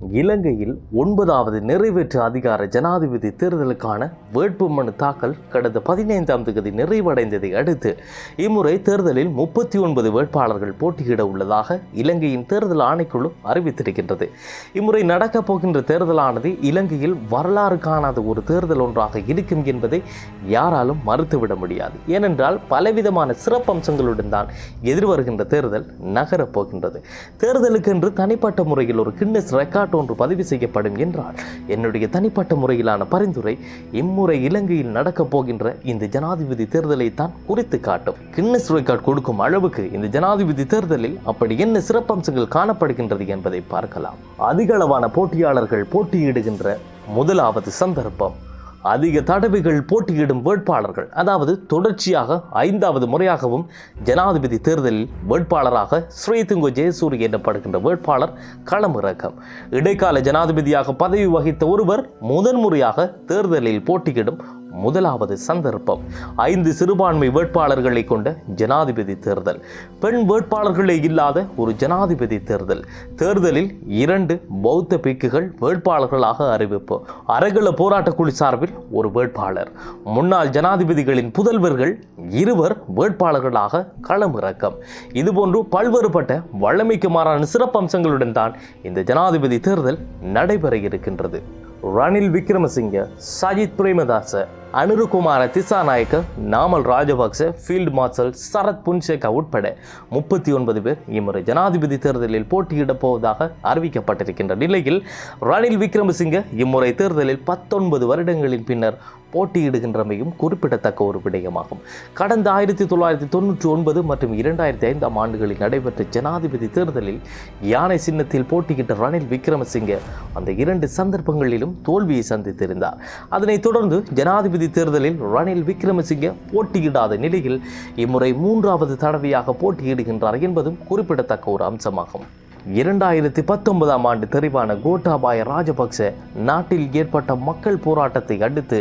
இலங்கையில் ஒன்பதாவது நிறைவேற்று அதிகார ஜனாதிபதி தேர்தலுக்கான வேட்புமனு தாக்கல் கடந்த பதினைந்தாம் தேதி நிறைவடைந்ததை அடுத்து இம்முறை தேர்தலில் முப்பத்தி ஒன்பது வேட்பாளர்கள் போட்டியிட உள்ளதாக இலங்கையின் தேர்தல் ஆணைக்குழு அறிவித்திருக்கின்றது. இம்முறை நடக்கப் போகின்ற தேர்தலானது இலங்கையில் வரலாறு காணாத ஒரு தேர்தல் ஒன்றாக இருக்கும் என்பதை யாராலும் மறுத்துவிட முடியாது. ஏனென்றால் பலவிதமான சிறப்பம்சங்களுடன் தான் எதிர்வருகின்ற தேர்தல் நகரப் போகின்றது. தேர்தலுக்கென்று தனிப்பட்ட முறையில் ஒரு கிண்ணஸ் ரெக்கார்ட் ஒன்று பதிவு செய்யப்படும் என்றால் என்னுடைய தனிப்பட்ட முறையிலான பரிந்துரை இம்முறை இலங்கையில் நடக்கப் போகின்ற இந்த ஜனாதிபதி தேர்தலை தான் குறித்து காட்டும். கின்னஸ் ரெக்கார்ட் கொடுக்கும் அளவுக்கு இந்த ஜனாதிபதி தேர்தலில் அப்படி என்ன சிறப்பம்சங்கள் காணப்படுகின்றது என்பதை பார்க்கலாம். அதிகளவான போட்டியாளர்கள் போட்டியிடுகின்ற முதலாவது சந்தர்ப்பம் அதிக தடவைகள் போட்டியிடும் வேட்பாளர்கள். அதாவது தொடர்ச்சியாக ஐந்தாவது முறையாகவும் ஜனாதிபதி தேர்தலில் வேட்பாளராக ஸ்ரீதுங்க ஜெயசூரி எனப்படுகின்ற வேட்பாளர் களமிறக்கம். இடைக்கால ஜனாதிபதியாக பதவி வகித்த ஒருவர் முதன்முறையாக தேர்தலில் போட்டியிடும் முதலாவது சந்தர்ப்பம். ஐந்து சிறுபான்மை வேட்பாளர்களை கொண்ட ஜனாதிபதி தேர்தல். பெண் வேட்பாளர்களே இல்லாத ஒரு ஜனாதிபதி தேர்தல். தேர்தலில் இரண்டு பௌத்த பிக்குகள் வேட்பாளர்களாக அறிவிப்பு. அரகல போராட்டக் குழு சார்பில் ஒரு வேட்பாளர். முன்னாள் ஜனாதிபதிகளின் புதல்வர்கள் இருவர் வேட்பாளர்களாக களமிறக்கம். இதுபோன்று பல்வேறுபட்ட வல்லமைக்கு மாறான சிறப்பம்சங்களுடன் தான் இந்த ஜனாதிபதி தேர்தல் நடைபெற இருக்கின்றது. ரணில் விக்ரமசிங்க சஜித் பிரேமதாச அனுருகுமார திசாநாயக்க நாமல் ராஜபக்ச ஃபீல்டு மார்ஷல் சரத் புன்சேகா உட்பட முப்பத்தி ஒன்பது பேர் இம்முறை ஜனாதிபதி தேர்தலில் போட்டியிடப் போவதாக அறிவிக்கப்பட்டிருக்கின்ற நிலையில் ரணில் விக்ரமசிங்க இம்முறை தேர்தலில் பத்தொன்பது வருடங்களின் பின்னர் போட்டியிடுகின்றமையும் குறிப்பிடத்தக்க ஒரு விடயமாகும். கடந்த ஆயிரத்தி தொள்ளாயிரத்தி தொண்ணூற்றி ஒன்பது மற்றும் இரண்டாயிரத்தி ஐந்தாம் ஆண்டுகளில் நடைபெற்ற ஜனாதிபதி தேர்தலில் யானை சின்னத்தில் போட்டியிட்ட ரணில் விக்ரமசிங்க அந்த இரண்டு சந்தர்ப்பங்களிலும் தோல்வியை சந்தித்திருந்தார். அதனைத் தொடர்ந்து ஜனாதிபதி தேர்தலில் ரணில் விக்ரமசிங்க போட்டியிடாத நிலையில் இம்முறை மூன்றாவது தடவையாக போட்டியிடுகின்றார் என்பதும் குறிப்பிடத்தக்க ஒரு அம்சமாகும். இரண்டாயிரத்தி பத்தொன்பதாம் ஆண்டு தெரிவான கோட்டாபாய ராஜபக்ச நாட்டில் ஏற்பட்ட மக்கள் போராட்டத்தை அடுத்து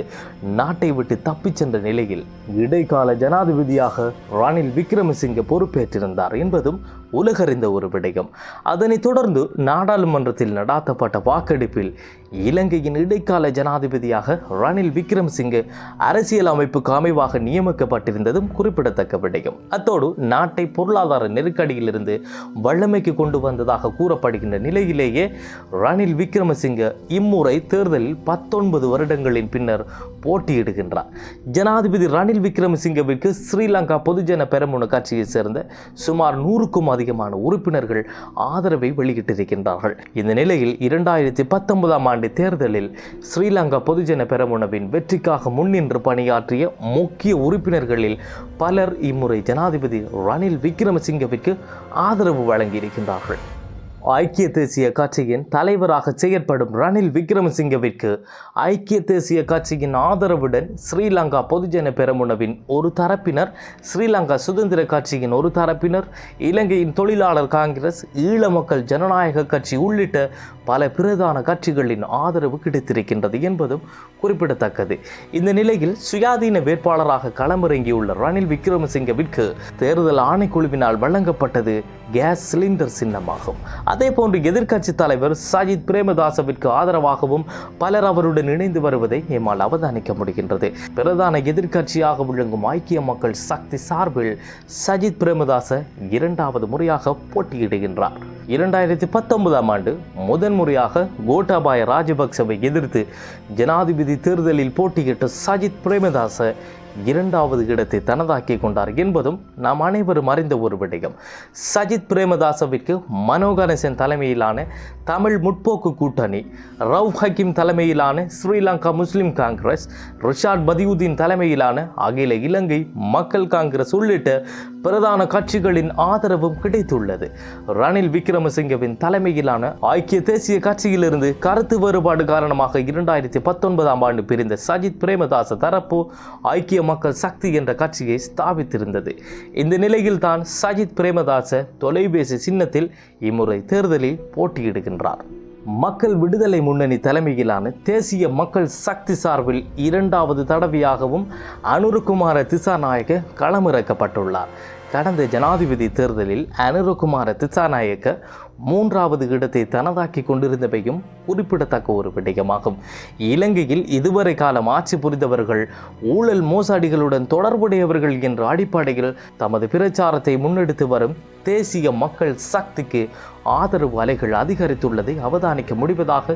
நாட்டை விட்டு தப்பிச் சென்ற நிலையில் இடைக்கால ஜனாதிபதியாக ரணில் விக்ரமசிங்க பொறுப்பேற்றிருந்தார் என்பதும் உலகறிந்த ஒரு விடயம். அதனைத் தொடர்ந்து நாடாளுமன்றத்தில் நடாத்தப்பட்ட வாக்கெடுப்பில் இலங்கையின் இடைக்கால ஜனாதிபதியாக ரணில் விக்ரமசிங்கே அரசியல் அமைப்புக்கு அமைவாக நியமிக்கப்பட்டிருந்ததும் குறிப்பிடத்தக்க விடயம். அத்தோடு நாட்டை பொருளாதார நெருக்கடியிலிருந்து வல்லமைக்கு கொண்டு வந்ததாக கூறப்படுகின்ற நிலையிலேயே ரணில் விக்ரமசிங்க இம்முறை தேர்தலில் பத்தொன்பது வருடங்களின் பின்னர் போட்டியிடுகின்றார். ஜனாதிபதி ரணில் விக்ரமசிங்கவிற்கு ஸ்ரீலங்கா பொதுஜன பெரமுன கட்சியைச் சேர்ந்த சுமார் நூறுக்கும் அதிகமான உறுப்பினர்கள் ஆதரவை வெளியிட்டிருக்கின்றார்கள். இந்த நிலையில் இரண்டாயிரத்தி பத்தொன்பதாம் ஆண்டு தேர்தலில் ஸ்ரீலங்கா பொதுஜன பெரமுனவின் வெற்றிக்காக முன்னின்று பணியாற்றிய முக்கிய உறுப்பினர்களில் பலர் இம்முறை ஜனாதிபதி ரணில் விக்ரமசிங்கவிற்கு ஆதரவு வழங்கியிருக்கின்றார்கள். ஐக்கிய தேசிய கட்சியின் தலைவராக செயற்படும் ரணில் விக்ரமசிங்கவிற்கு ஐக்கிய தேசிய கட்சியின் ஆதரவுடன் ஸ்ரீலங்கா பொதுஜன பெரமுனவின் ஒரு தரப்பினர் ஸ்ரீலங்கா சுதந்திர கட்சியின் ஒரு தரப்பினர் இலங்கையின் தொழிலாளர் காங்கிரஸ் ஈழ மக்கள் ஜனநாயக கட்சி உள்ளிட்ட பல பிரதான கட்சிகளின் ஆதரவு கிடைத்திருக்கின்றது என்பதும் குறிப்பிடத்தக்கது. இந்த நிலையில் சுயாதீன வேட்பாளராக களமிறங்கியுள்ள ரணில் விக்ரமசிங்கவிற்கு தேர்தல் ஆணைக்குழுவினால் வழங்கப்பட்டது கேஸ் சிலிண்டர் சின்னமாகும். அதே போன்று எதிர்க்கட்சி தலைவர் சஜித் பிரேமதாசவிற்கு ஆதரவாகவும் பலர் அவருடன் இணைந்து வருவதை எம்மால் அவதானிக்க முடிகின்றது. பிரதான எதிர்க்கட்சியாக விளங்கும் ஐக்கிய மக்கள் சக்தி சார்பில் சஜித் பிரேமதாச இரண்டாவது முறையாக போட்டியிடுகின்றார். இரண்டாயிரத்தி பத்தொன்பதாம் ஆண்டு முதன்முறையாக கோட்டாபாய ராஜபக்சவை எதிர்த்து ஜனாதிபதி தேர்தலில் போட்டியிட்ட சஜித் பிரேமதாச இரண்டாவது இடத்தை தனதாக்கி கொண்டார் என்பதும் நாம் அனைவரும் அறிந்த ஒரு விடயம். சஜித் பிரேமதாசவிற்கு மனோகணேசன் தலைமையிலான தமிழ் முற்போக்கு கூட்டணி ரவ் ஹக்கீம் தலைமையிலான ஸ்ரீலங்கா முஸ்லிம் காங்கிரஸ் ரிஷாட் பதியுதீன் தலைமையிலான அகில இலங்கை மக்கள் காங்கிரஸ் உள்ளிட்ட பிரதான கட்சிகளின் ஆதரவும் கிடைத்துள்ளது. ரணில் விக்ரமசிங்கவின் தலைமையிலான ஐக்கிய தேசிய கட்சியிலிருந்து கருத்து வேறுபாடு காரணமாக இரண்டாயிரத்தி பத்தொன்பதாம் ஆண்டு பிரிந்த சஜித் பிரேமதாச தரப்பு ஐக்கிய மக்கள் சக்தி என்ற கட்சியை ஸ்தாபித்திருந்தது. இந்த நிலையில்தான் சஜித் பிரேமதாச தொலைபேசி சின்னத்தில் இம்முறை தேர்தலில் போட்டியிடுகின்றார். மக்கள் விடுதலை முன்னணி தலைமையிலான தேசிய மக்கள் சக்தி சார்பில் இரண்டாவது தடவையாகவும் அனுருகுமார திசாநாயக்க களமிறக்கப்பட்டுள்ளார். கடந்த ஜனாதிபதி தேர்தலில் அனுருகுமார திசாநாயக்க மூன்றாவது இடத்தை தனதாக்கி கொண்டிருந்தவையும் குறிப்பிடத்தக்க ஒரு விடயமாகும். இலங்கையில் இதுவரை காலம் ஆட்சி புரிந்தவர்கள் ஊழல் மோசடிகளுடன் தொடர்புடையவர்கள் என்ற அடிப்படையில் தமது பிரச்சாரத்தை முன்னெடுத்து வரும் தேசிய மக்கள் சக்திக்கு ஆதரவு அலைகள் அதிகரித்துள்ளதை அவதானிக்க முடிவதாக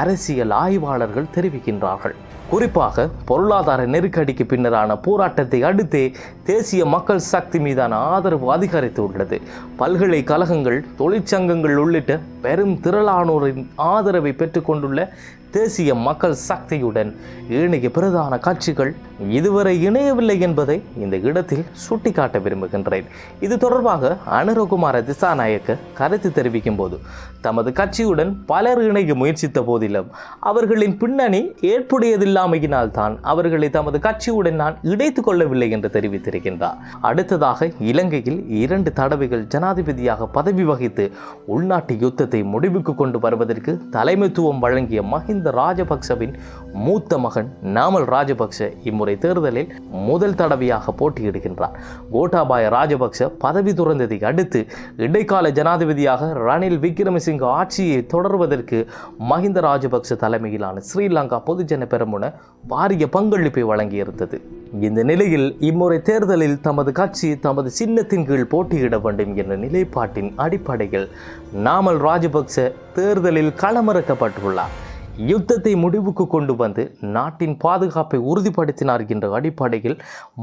அரசியல் ஆய்வாளர்கள் தெரிவிக்கின்றார்கள். குறிப்பாக பொருளாதார நெருக்கடிக்கு பின்னரான போராட்டத்தை அடுத்தே தேசிய மக்கள் சக்தி மீதான ஆதரவு அதிகரித்து உள்ளது பல்கலைக்கழகங்கள் தொழிற்சங்கங்கள் உள்ளிட்ட பெரும் திரளானோரின் ஆதரவை பெற்றுக்கொண்டுள்ள தேசிய மக்கள் சக்தியுடன் இணைய பிரதான கட்சிகள் இதுவரை இணையவில்லை என்பதை இந்த இடத்தில் சுட்டிக்காட்ட விரும்புகின்றேன். இது தொடர்பாக அனுரகுமார திசாநாயக்க கருத்து தெரிவிக்கும் போது தமது கட்சியுடன் பலர் இணைய முயற்சித்த போதிலும் அவர்களின் பின்னணி ஏற்புடையதில்லாமையினால் தான் அவர்களை தமது கட்சியுடன் நான் இணைத்துக் கொள்ளவில்லை என்று தெரிவித்திருக்கின்றார். அடுத்ததாக இலங்கையில் இரண்டு தடவைகள் ஜனாதிபதியாக பதவி வகித்து உள்நாட்டு யுத்தத்தை முடிவுக்கு கொண்டு வருவதற்கு தலைமைத்துவம் வழங்கிய மஹிந்த மஹிந்த ராஜபக்சவின் மூத்த மகன் நாமல் ராஜபக்ச இம்முறை தேர்தலில் முதல் தடவையாக போட்டியிடுகின்றார். கோட்டாபாய ராஜபக்ச பதவி துறந்ததை அடுத்து இடைக்கால ஜனாதிபதியாக ரணில் விக்ரமசிங்க ஆட்சியை தொடர்வதற்கு மஹிந்த ராஜபக்ச தலைமையிலான ஸ்ரீலங்கா பொதுஜன பெருமுன பாரிய பங்களிப்பை வழங்கியிருந்தது. இந்த நிலையில் இம்முறை தேர்தலில் தமது கட்சி தமது சின்னத்தின் கீழ் போட்டியிட வேண்டும் என்ற நிலைப்பாட்டின் அடிப்படையில் நாமல் ராஜபக்ச தேர்தலில் களமிறக்கப்பட்டுள்ளார். யுத்தத்தை முடிவுக்கு கொண்டு வந்து நாட்டின் பாதுகாப்பை உறுதிப்படுத்தினார் என்ற அடிப்படையில்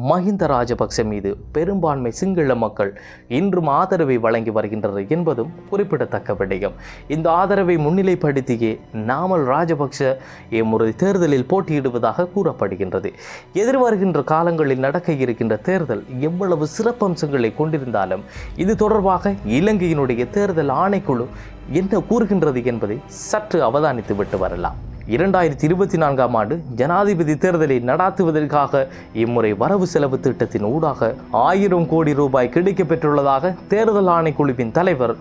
மஹிந்த ராஜபக்ச மீது பெரும்பான்மை சிங்கள மக்கள் இன்றும் ஆதரவை வழங்கி வருகின்றனர் என்பதும் குறிப்பிடத்தக்க விடயம். இந்த ஆதரவை முன்னிலைப்படுத்தியே நாமல் ராஜபக்ச இம்முறை தேர்தலில் போட்டியிடுவதாக கூறப்படுகின்றது. எதிர்வருகின்ற காலங்களில் நடக்க இருக்கின்ற தேர்தல் எவ்வளவு சிறப்பம்சங்களை கொண்டிருந்தாலும் இது தொடர்பாக இலங்கையினுடைய தேர்தல் ஆணைக்குழு என்ன கூறுகின்றது என்பதை சற்று அவதானித்து விட்டு வரலாம். இரண்டாயிரத்தி இருபத்தி நான்காம் ஆண்டு ஜனாதிபதி தேர்தலை நடாத்துவதற்காக இம்முறை வரவு செலவு திட்டத்தின் ஊடாக ஆயிரம் கோடி ரூபாய் கிடைக்கப்பெற்றுள்ளதாக தேர்தல் ஆணைக்குழுவின் தலைவர்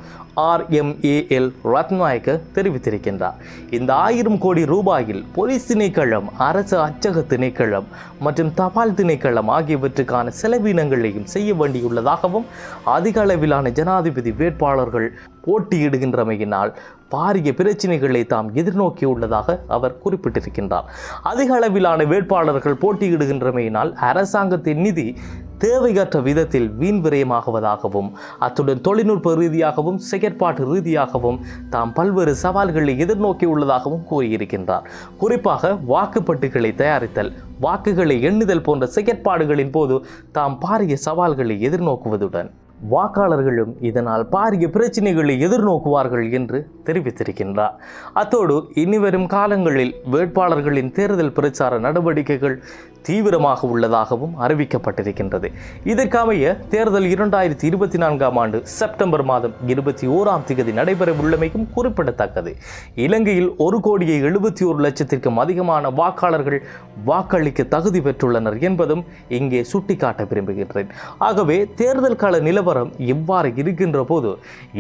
R M A L Rathnayake தெரிவித்திருக்கின்றார். இந்த ஆயிரம் கோடி ரூபாயில் பொலிஸ் திணைக்களம் அரசு அச்சக திணைக்களம் மற்றும் தபால் திணைக்களம் ஆகியவற்றுக்கான செலவினங்களையும் செய்ய வேண்டியுள்ளதாகவும் அதிக அளவிலான ஜனாதிபதி வேட்பாளர்கள் போட்டியிடுகின்றமையினால் பாரிய பிரச்சினைகளை தாம் எதிர்நோக்கியுள்ளதாக அவர் குறிப்பிட்டிருக்கின்றார். அதிக அளவிலான வேட்பாளர்கள் போட்டியிடுகின்றமையினால் அரசாங்கத்தின் நிதி தேவையற்ற விதத்தில் வீண் விரயமாகுவதாகவும் அத்துடன் தொழில்நுட்ப ரீதியாகவும் செயற்பாட்டு ரீதியாகவும் தாம் பல்வேறு சவால்களை எதிர்நோக்கியுள்ளதாகவும் கூறியிருக்கின்றார். குறிப்பாக வாக்குப்பட்டுகளை தயாரித்தல் வாக்குகளை எண்ணுதல் போன்ற செயற்பாடுகளின் போது தாம் பாரிய சவால்களை எதிர்நோக்குவதுடன். வாக்காளர்களும் இதனால் பாரிய பிரச்சினைகளை எதிர்நோக்குவார்கள் என்று தெரிவித்திருக்கின்றார். அத்தோடு இனிவரும் காலங்களில் வேட்பாளர்களின் தேர்தல் பிரச்சார நடவடிக்கைகள் தீவிரமாக உள்ளதாகவும் அறிவிக்கப்பட்டிருக்கின்றது. இதற்கமைய தேர்தல் இரண்டாயிரத்தி இருபத்தி நான்காம் ஆண்டு செப்டம்பர் மாதம் இருபத்தி ஓராம் தேதி நடைபெற உள்ளமைக்கும் குறிப்பிடத்தக்கது. இலங்கையில் ஒரு கோடியே எழுபத்தி ஒரு லட்சத்திற்கும் அதிகமான வாக்காளர்கள் வாக்களிக்க தகுதி பெற்றுள்ளனர் என்பதும் இங்கே சுட்டிக்காட்ட விரும்புகின்றேன். ஆகவே தேர்தல் கால நிலவரம் எவ்வாறு இருக்கின்ற போது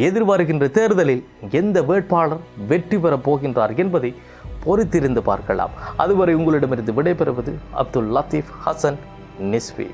எதிர்வருகின்ற தேர்தலில் எந்த வேட்பாளர் வெற்றி பெறப் போகின்றார் என்பதை பொறுத்திருந்து பார்க்கலாம். அதுவரை உங்களிடமிருந்து விடைபெறுவது அப்துல் லத்தீப் ஹசன் நிஸ்வி